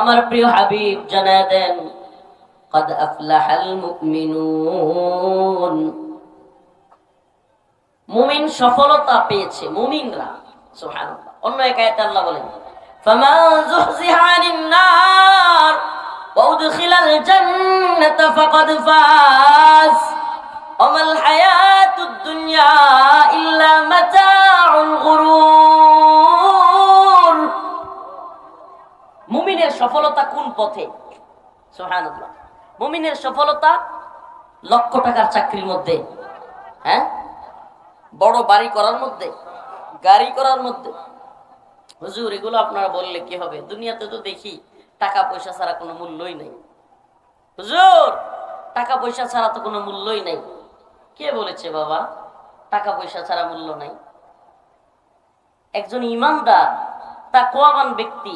আমার প্রিয় হাবিব জানা দেন قد أفلح المؤمنون মুমিন সফলতা পেয়েছে মুমিনরা সুবহানাল্লাহ অন্য এক আয়াতে আল্লাহ বলেন فمن زحزح عن النار وأدخل الجنة فقد فاز وما الحياة الدنيا إلا সফলতা কোন পথে? সুবহানাল্লাহ। মুমিনের সফলতা লক্ষ টাকার চাকরির মধ্যে হ্যাঁ? বড় বাড়ি করার মধ্যে, গাড়ি করার মধ্যে। হুজুর, এগুলো আপনারা বললে কি হবে? দুনিয়াতে তো দেখি টাকা পয়সা ছাড়া কোনো মূল্যই নেই। হুজুর, টাকা পয়সা ছাড়া তো কোনো মূল্যই নেই। কে বলেছে বাবা? টাকা পয়সা ছাড়া মূল্য নাই। একজন ইমানদার তা কোয়াবান ব্যক্তি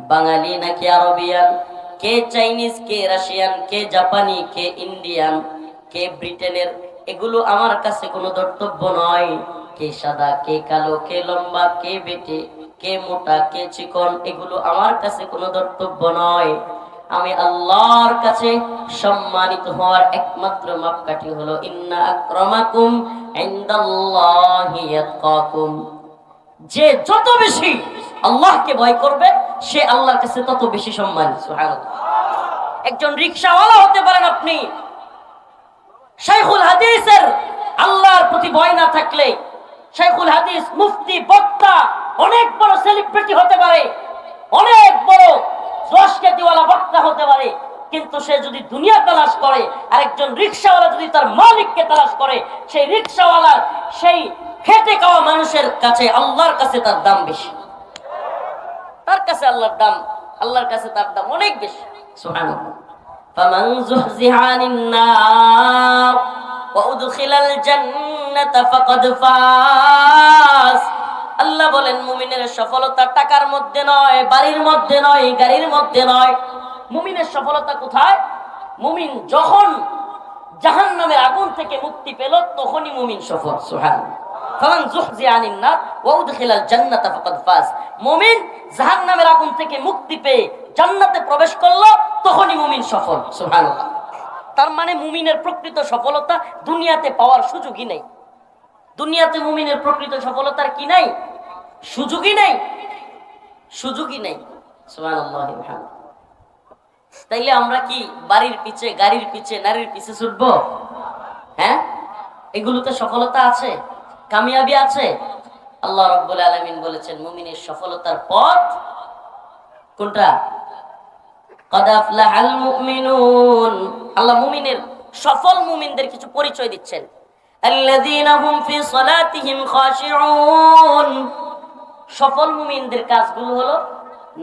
বাঙালি নাকি আরবিয়ান? কে চাইনিজ, কে রাশিয়ান, কে জাপানি, কে ইন্ডিয়ান, কে ব্রিটেনের? এগুলো আমার কাছে কোনো ধর্তব্য নয়। কে সাদা, কে কালো, কে লম্বা, কে বেটে, কে মোটা, কে চিকন, এগুলো আমার কাছে কোনো ধর্তব্য নয়। আমি আল্লাহর কাছে সম্মানিত হওয়ার একমাত্র মাপকাঠি হলো, ইন্না আক্রমাকুম ইনদাল্লাহি ইয়াতকাকুম। যে যত বেশি আল্লাহকে ভয় করবে সে আল্লাহর কাছে তত বেশি সুবহানাল্লাহ। একজন রিক্সাওয়ালা হতে পারেন আপনি। শাইখুল হাদিসের আল্লাহর প্রতি ভয় না থাকলে, শাইখুল হাদিস, মুফতি, বক্তা, অনেক বড় সেলিব্রিটি হতে পারে, অনেক বড় দশ বক্তা হতে পারে। কিন্তু সে যদি দুনিয়া তালাশ করে আর একজন রিক্সাওয়ালা যদি তার মালিককে তালাশ করে, সেই রিক্সাওয়ালার সেই খেটে খাওয়া মানুষের কাছে আল্লাহর কাছে তার দাম বেশি। তার কাছে আল্লাহর দাম আল্লাহর কাছে তার দাম অনেক বেশি সুবহানাল্লাহ فمن زحزح عن النار وأدخل الجنة فقد فاز আল্লাহ বলেন মুমিনের সফলতা টাকার মধ্যে নয় বাড়ির মধ্যে নয় গাড়ির মধ্যে নয় মুমিনের সফলতা কোথায় মুমিন যখন জাহান্নামের আগুন থেকে মুক্তি পেল তখনই মুমিন সফল সুবহানাল্লাহ মানে পাওয়ার সুযোগই নেই। দুনিয়াতে মুমিনের প্রকৃত সফলতার কি নাই? সুযোগই নেই। সুযোগই নেই। তাইলে আমরা কি বাড়ির পিছে, গাড়ির পিছে, নারীর পিছে ছুটবো? হ্যাঁ? এগুলোতে সফলতা আছে? কামিয়াবি আছে? আল্লাহ রব্বুল আলমিন বলেছেন, মুমিনের সফলতার পথ কোনটা? আল্লাহ মুমিনের, সফল মুমিনদের কিছু পরিচয় দিচ্ছেন। সফল মুমিনদের কাজগুলো হলো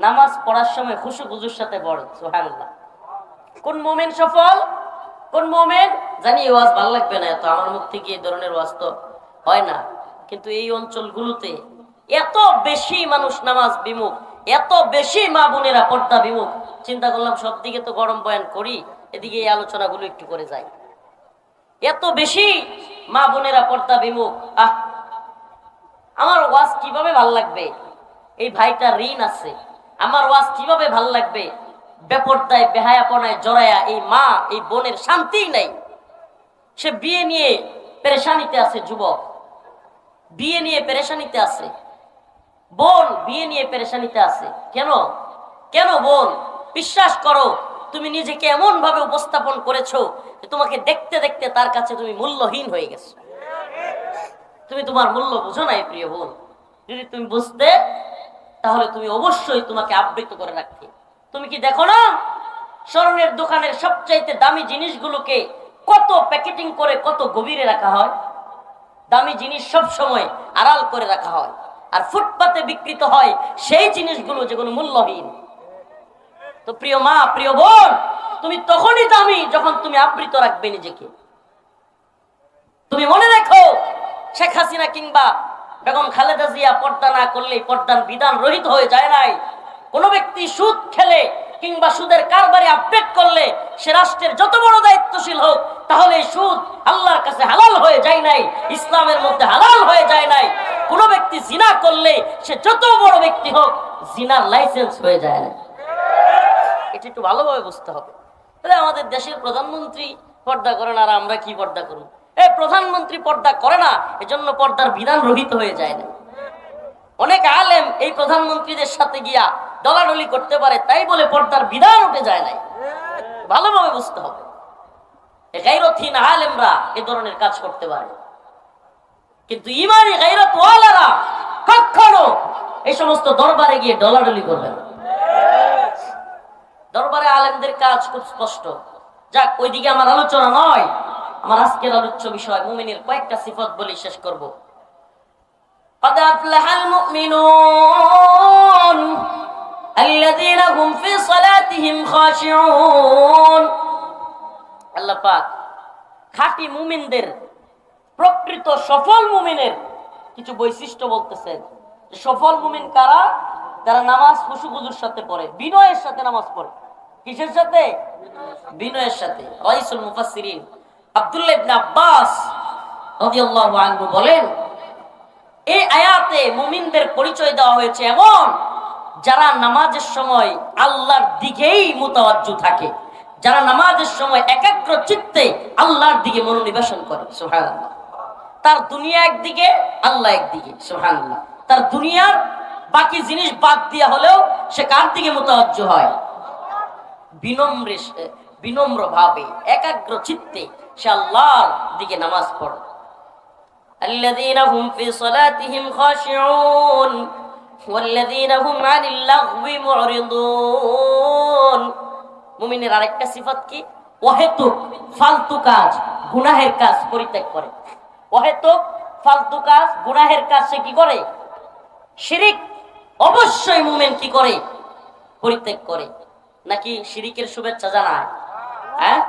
নামাজ পড়ার সময় খুশু খুজুর সাথে পড়ে সোহানুল্লাহ কোন মোমেন সফল? কোন মোমেন? জানি ওয়াজ ভালো লাগবে না এত, আমার মুখ থেকে এই ধরনের ওয়াজ তো হয় না। কিন্তু এই অঞ্চলগুলোতে এত বেশি মানুষ নামাজ বিমুখ, এত বেশি মা বোনেরা পর্দা বিমুখ, চিন্তা করলাম সব দিকে তো গরম বয়ান করি, এদিকে এই আলোচনাগুলো একটু করে যাই। এত বেশি মা বোনেরা পর্দা বিমুখ, আহ! আমার ওয়াজ কীভাবে ভালো লাগবে? এই ভাইটা ঋণ আছে। আমার ওয়াজ কীভাবে ভালো লাগবে? বেপরদায়, বেহায়াপনায় জড়ায়া এই মা, এই বোনের শান্তি নাই। সে বিয়ে নিয়ে পেরেশানিতে আছে যুবক। বিয়ে নিয়ে পেরেশানিতে আছে। বোন বিয়ে নিয়ে পেরেশানিতে আছে। কেন? কেন বোন? বিশ্বাস করো, তুমি নিজেকে এমন ভাবে উপস্থাপন করেছ যে তোমাকে দেখতে দেখতে তার কাছে তুমি মূল্যহীন হয়ে গেছো। তুমি তোমার মূল্য বুঝো নাই, প্রিয় বোন। যদি তুমি বুঝতে, তাহলে তুমি অবশ্যই তোমাকে আবৃত করে রাখতে তুমি কি দেখো না? স্মরণের দোকানের সবচাইতে দামি জিনিসগুলোকে কত প্যাকেটিং করে কত গভীরে রাখা হয়? দামি জিনিস সব সময় আড়াল করে রাখা হয়। আর ফুটপাতে বিকৃত হয় সেই জিনিসগুলো যেগুলো মূল্যহীন। তো প্রিয় মা, প্রিয় বোন, তুমি তখনই দামি যখন তুমি আবৃত রাখবে নিজেকে। তুমি মনে রেখো, শেখ হাসিনা কিংবা বেগম খালেদা জিয়া পর্দা না করলে পর্দার বিধান রহিত হয়ে যায় নাই। কোন ব্যক্তি সুদ খেলে কিংবা সুদের কারবারে আপডেট করলে সে রাষ্ট্রের যত বড় দায়িত্বশীল হোক, তাহলে সুদ আল্লাহর কাছে হালাল হয়ে যায় নাই, ইসলামের মধ্যে হালাল হয়ে যায় নাই। কোন ব্যক্তি জিনা করলে সে যত বড় ব্যক্তি হোক, জিনার লাইসেন্স হয়ে যায় না। এটা একটু ভালোভাবে বুঝতে হবে। তাহলে আমাদের দেশের প্রধানমন্ত্রী পর্দা করেন, আর আমরা কি পর্দা করুন এই প্রধানমন্ত্রী পর্দা করে না, এজন্য পর্দার বিধান রহিত হয়ে যায় না। অনেক আলেম এই প্রধানমন্ত্রীদের সাথে গিয়া ডলাডলি করতে পারে, তাই বলে পর্দার বিধান উঠে যায় নাই। ভালোভাবে বুঝতে হবে। গাইরথহীন আলেমরা এ ধরনের কাজ করতে পারে কিন্তু ইমানি গাইরত ওয়ালারা কখনো এই সমস্ত দরবারে গিয়ে ডলাডলি করবে না দরবারে আলেমদের কাজ খুব স্পষ্ট যাক ওইদিকে আমার আলোচনা নয় আমার আজকের আলোচ্য বিষয় মুমিনের কয়েকটা সিফত বলি শেষ করব قد أفلح المؤمنون الذين هم في صلاتهم خاشعون আল্লাহ পাক খাঁটি মুমিনদের, প্রকৃত সফল মুমিনের কিছু বৈশিষ্ট্য বলতেছেন সফল মুমিন কারা? যারা নামাজ খুশুগুজুর সাথে পড়ে, বিনয়ের সাথে নামাজ পড়ে। কিসের সাথে? বিনয়ের সাথে। রাইসুল মুফাসসিরিন আব্দুল্লাহ ইবনে আব্বাস রাদিয়াল্লাহু আনহু বলেন, এই আয়াতে মুমিনদের পরিচয় দেওয়া হয়েছে এমন যারা নামাজের সময় আল্লাহর দিকেই মোতাবাজ্জু থাকে। যারা নামাজের সময় একাগ্র চিত্তে আল্লাহর দিকে মনোনিবেশন করে সুবহানাল্লাহ তার দুনিয়া একদিকে আল্লাহ একদিকে সুবহানাল্লাহ তার দুনিয়ার বাকি জিনিস বাদ দিয়া হলেও সে কার দিকে মোতাবজ্জ হয় বিনম্রে বিনম্র ভাবে একাগ্র চিত্তে সে আল্লাহর দিকে নামাজ পড়ে الذين هم في صلاتهم خاشعون والذين هم عن اللغو معرضون মুমিনের আরেকটা সিফাত কি? অহেতুক ফালতু কাজ, গুনাহের কাজ পরিত্যাগ করে। অহেতুক ফালতু কাজ, গুনাহের কাজ সে কি করে? শিরিক অবশ্যই মুমেন কি করে? পরিত্যাগ করে। নাকি শিরিকের শুভেচ্ছা জানায়? হ্যাঁ?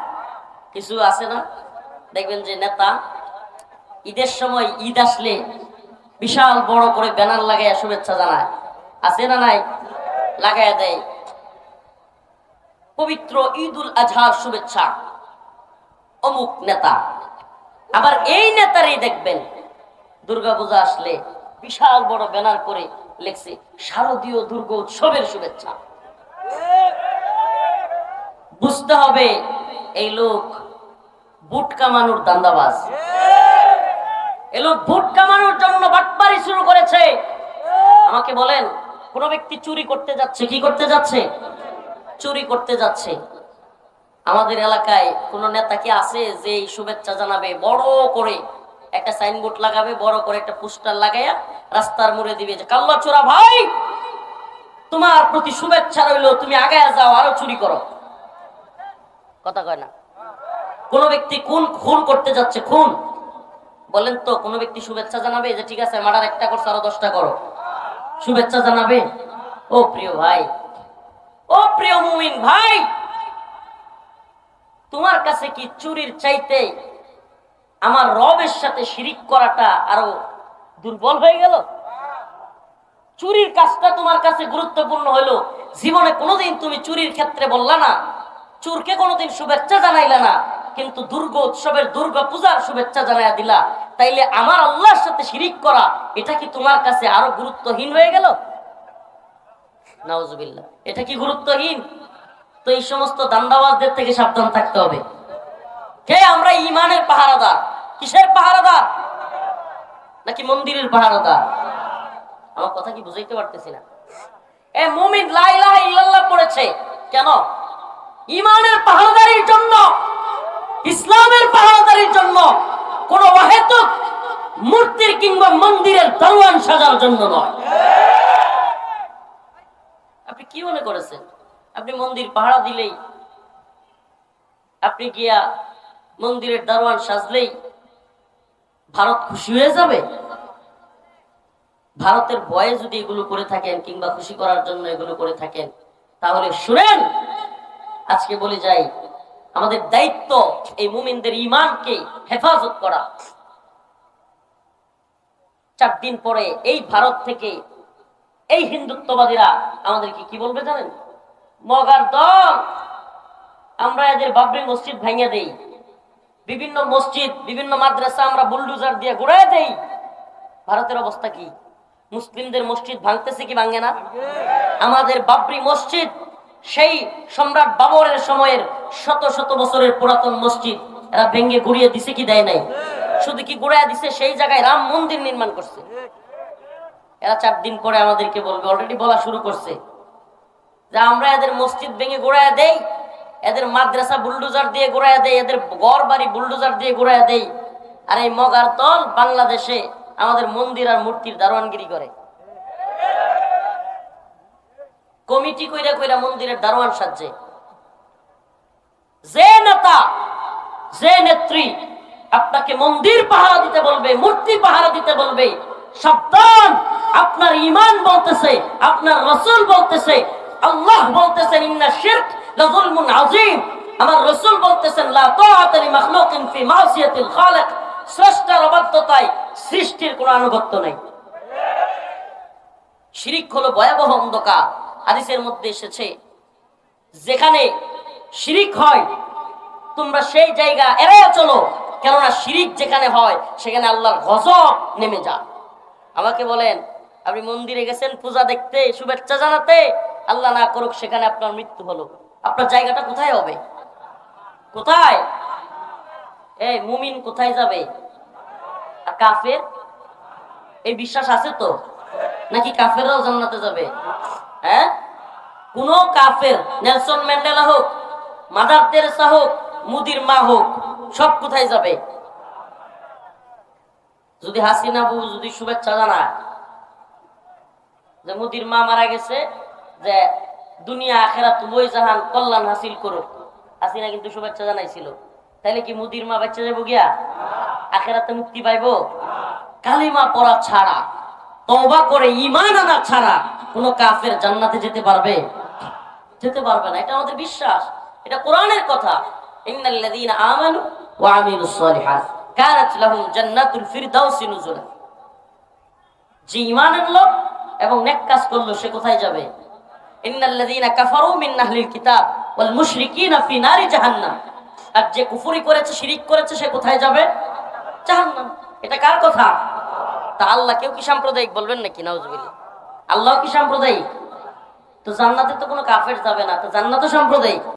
কিছু আছে না? দেখবেন যে নেতা ঈদের সময় ঈদ আসলে বিশাল বড় করে ব্যানার লাগাইয়া শুভেচ্ছা জানায়। আছে না নাই? লাগাইয়া দেয়। পবিত্র ঈদুল আজহার শুভেচ্ছা। অমুক নেতা। আবার এই নেতারই দেখবেন দুর্গাপূজা আসলে বিশাল বড় ব্যানার করে লেখছে, শারদীয় দুর্গ উৎসবের শুভেচ্ছা। বুঝতে হবে, এই লোক বুট কামানোর দান্দাবাজ। এই লোক বুট কামানোর জন্য বাটপারি শুরু করেছে। আমাকে বলেন, কোন ব্যক্তি চুরি করতে যাচ্ছে, কি করতে যাচ্ছে? চুরি করতে যাচ্ছে। আমাদের এলাকায় কোন নেতা কি আছে যে এই শুভেচ্ছা জানাবে? বড় করে একটা সাইনবোর্ড লাগাবে, বড় করে একটা পোস্টার লাগাইয়া রাস্তার মোড়ে দিবে যে, কাল্লা চোরা ভাই, তোমার প্রতি শুভেচ্ছা রইল, তুমি আগায় যাও, আরও চুরি করো। কথা কয় না। কোন ব্যক্তি কোন খুন করতে যাচ্ছে, খুন। বলেন তো, কোন ব্যক্তি শুভেচ্ছা জানাবে যে, ঠিক আছে মার্ডার একটা করছে, আরও দশটা করো। শুভেচ্ছা জানাবে? ও প্রিয় ভাই ও প্রিয় মুমিন ভাই, তোমার কাছে কি চুরির চাইতে আমার রবের সাথে শিরিক করাটা আরও দুর্বল হয়ে গেল? চুরির কাজটা তোমার কাছে গুরুত্বপূর্ণ হলো। জীবনে কোনোদিন তুমি চুরির ক্ষেত্রে বললা না, চুরকে কোনোদিন শুভেচ্ছা জানাইলা না, কিন্তু দুর্গ উৎসবের দুর্গা পূজার শুভেচ্ছা জানাইয়া দিলা। তাইলে আমার আল্লাহর সাথে শিরিক করা, এটা কি তোমার কাছে আরও গুরুত্বহীন হয়ে গেল? নাউজুবিল্লাহ। এটা কি গুরুত্বহীন? তো এই সমস্ত দান্দাবাজদের থেকে সাবধান থাকতে হবে। কে আমরা ইমানের পাহারাদার? কিসের পাহারাদার? নাকি মন্দিরের পাহারাদার? আমার কথা কি বুঝাইতে পারতেছি না। এ মুমিন লাইলাহ ইল্লাল্লাহ পড়েছে। কেন? ইমানের পাহারাদারির জন্য, ইসলামের পাহারাদারির জন্য, কোন অহেতুক মূর্তির কিংবা মন্দিরের দারোয়ান সাজার জন্য নয়। আপনি কি মনে করেছেন? আপনি মন্দির পাহারা দিলেই, আপনি গিয়া মন্দিরের দারোয়ান সাজলেই ভারত খুশি হয়ে যাবে? ভারতের ভয়ে যদি এগুলো করে থাকেন কিংবা খুশি করার জন্য এগুলো করে থাকেন, তাহলে শুনেন, আজকে বলে যাই, আমাদের দায়িত্ব এই মুমিনদের ইমানকে হেফাজত করা। চার দিন পরে এই ভারত থেকে এই হিন্দুত্ববাদীরা আমাদেরকে কি বলবে জানেন? মগার দল আমরা এদের বাবরি মসজিদ ভেঙে দেই। বিভিন্ন মসজিদ, বিভিন্ন মাদ্রাসা আমরা বুলডুজার দিয়ে ঘুরাই দেই। ভারতের অবস্থা কি? মুসলিমদের মসজিদ ভাঙতেছে কি ভাঙে না? আমাদের বাবরি মসজিদ সেই সম্রাট বাবরের সময়ের শত শত বছরের পুরাতন মসজিদ, এরা ভেঙে ঘুরিয়ে দিছে কি দেয় নাই? শুধু কি গুড়াইয়া দিছে? সেই জায়গায় রাম মন্দির নির্মাণ করছে। এরা চার দিন পরে আমাদেরকে বলবে অলরেডি বলা শুরু করছে। যে আমরা এদের মসজিদ ভেঙে গোড়ায় দেই, এদের মাদ্রাসা বুলডোজার দিয়ে গোড়ায় দেই, এদের ঘর বাড়ি বুলডোজার দিয়ে গোড়ায় দেই, আর এই মগার দল বাংলাদেশে আমাদের মন্দির আর মূর্তির দারোয়ানগিরি করে। কমিটি কইরা কইরা মন্দিরের দারোয়ান সাজে। যে নেতা, যে নেত্রী আপনাকে মন্দির পাহারা দিতে বলবে, মূর্তি পাহারা দিতে বলবে সাবধান। আপনার ইমান বলতেছে, আপনার রসুল বলতেছে, আল্লাহ বলতেছেন, ইন্না শিরক লাযুলমুন আযীম। আমার রসুল বলতেছেন, লা তাআতা লি মাখলুকিন ফি মাসিয়াতিল খালিক। স্রষ্টার অবাধ্যতায় সৃষ্টির কোনো আনুগত্য নাই। শিরিক হলো ভয়াবহ অন্ধকার। হাদিসের মধ্যে এসেছে, যেখানে শিরিক হয়, তোমরা সেই জায়গা এড়াইয়া চলো। কেননা শিরিক যেখানে হয়, সেখানে আল্লাহর গজব নেমে যা আমাকে বলেন, আপনি মন্দিরে গেছেন, পূজা দেখতে, শুভেচ্ছা জানাতে, আল্লাহ না করুক সেখানে আপনার মৃত্যু হলো। আপনার জায়গাটা কোথায় হবে? কোথায়? এই মুমিন কোথায় যাবে? আর কাফের? এই বিশ্বাস আছে তো? নাকি কাফেররাও জান্নাতে যাবে? হ্যাঁ? কোন কাফের, নেলসন ম্যান্ডেলা হোক, মাদার তেরেসা হোক, মুদির মা হোক, সব কোথায় যাবে? যদি হাসিনা বউ যদি শুভেচ্ছা জানায় যে মুদির মা মারা গেছে, যে দুনিয়া আখেরা তুবই জাহান কল্যাণ হাসিল করুক, হাসিনা কিন্তু শুভেচ্ছা জানাইছিল। তাইলে কি মুদির মা বাচ্চা যাব গিয়া? আখেরাতে মুক্তি পাইবো? কালিমা পড়া ছাড়া, তওবা করে ইমান আনা ছাড়া কোন কাফের জান্নাতে যেতে পারবে? যেতে পারবে না, এটা আমাদের বিশ্বাস। এটা কোরআনের কথা। ইন্নাল্লাযীনা আমানু ওয়া আমিলুস সালিহাত। যে আনলো এবং কাজ করল, সে কোথায় যাবে? কিতাব আর যে কুফরি করেছে, শিরিক করেছে, সে কোথায় যাবে? জাহান্নাম। এটা কার কথা? তা আল্লাহ কেউ কি সাম্প্রদায়িক বলবেন নাকি? নাউজুবিল্লাহ। আল্লাহ কি সাম্প্রদায়িক? তো জান্নাতে তো কোনো কাফের যাবে না। তো জান্নাতও সাম্প্রদায়িক।